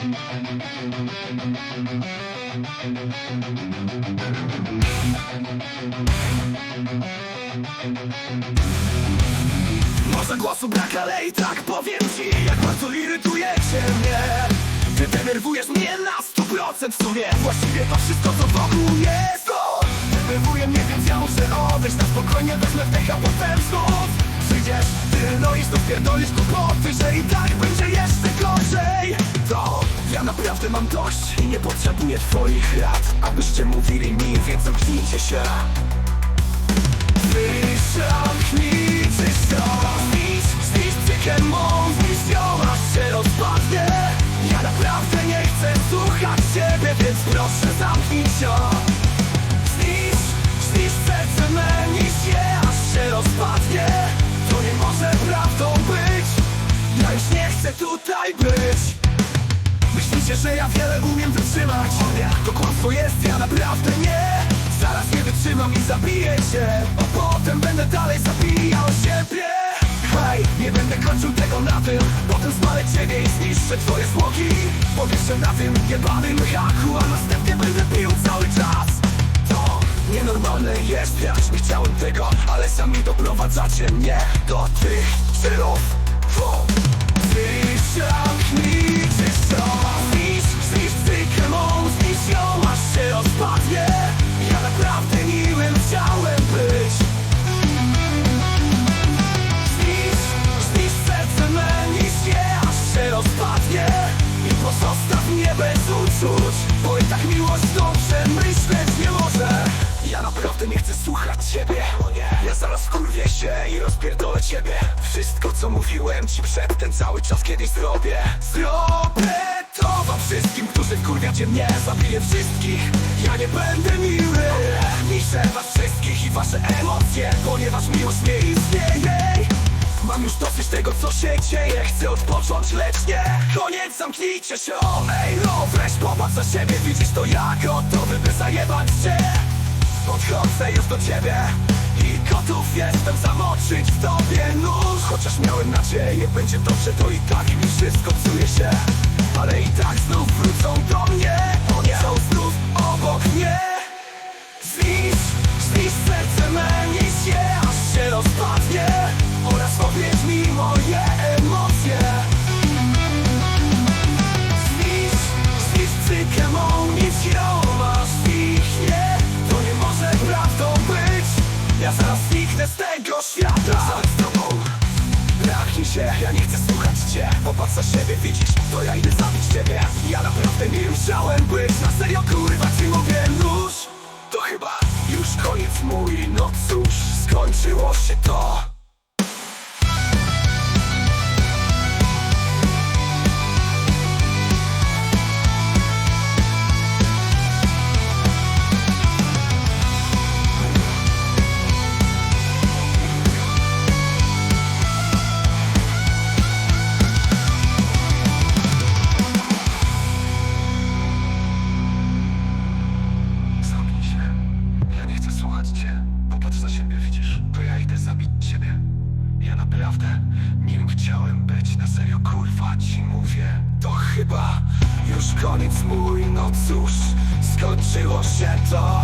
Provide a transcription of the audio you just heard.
Może głosu brak, ale i tak powiem ci Jak bardzo irytujecie mnie. Ty denerwujesz mnie na 100% w sumie Właściwie to wszystko co wokół jest o, Denerwuje mnie, więc ja muszę odejść. Na spokojnie wezmę wdech, a potem znów Przyjdziesz, ty no i znów pierdolisz kłopoty Że i tak będzie jeszcze gorzej. To naprawdę mam dość I nie potrzebuję twoich rad Abyście mówili mi, więc zamknijcie się. Wyszamknijcie się Znisz, znisz psykę mą Znisz ją, aż się rozpadnie. Ja naprawdę nie chcę słuchać ciebie Więc proszę zamknij się Myślicie, że ja wiele umiem wytrzymać. To kłamstwo jest, ja naprawdę nie. Zaraz nie wytrzymam i zabiję cię A potem będę dalej zabijał siebie. Hej, nie będę kończył tego na tym. Potem spalę ciebie i zniszczę twoje zwłoki. Powieszę na tym jebanym haku A następnie będę pił cały czas. To nienormalne jest, ja nie chciałem tego Ale sami doprowadzacie mnie do tych celów się mnie bez uczuć. Bo i tak miłość dobrze myśleć nie może. Ja naprawdę nie chcę słuchać ciebie. O nie, ja zaraz kurwię się i rozpierdolę ciebie. Wszystko co mówiłem ci przedtem cały czas kiedyś zrobię. Zrobię to wam wszystkim, którzy wkurwiacie mnie Zabiję wszystkich, ja nie będę miły. Niszczę was wszystkich i wasze emocje dosyć tego co się dzieje. Chcę odpocząć, lecz nie. Koniec, zamknijcie się, o ej no Weź popatrz za siebie, widzisz to ja Gotowy by zajebać cię Podchodzę już do ciebie I gotów jestem zamoczyć w tobie nóż. Chociaż miałem nadzieję, będzie dobrze To i tak mi wszystko psuje się. Ale i tak znów wrócą do mnie z tego świata. Zaraz z tobą. Braknij się, ja nie chcę słuchać cię. Popatrz za siebie, widzisz, to ja idę zabić ciebie. Ja naprawdę nie musiałem być Na serio kurwa ci mówię nóż. To chyba już koniec mój, no cóż Skończyło się to mówię. To chyba już koniec mój, no cóż. Skończyło się to.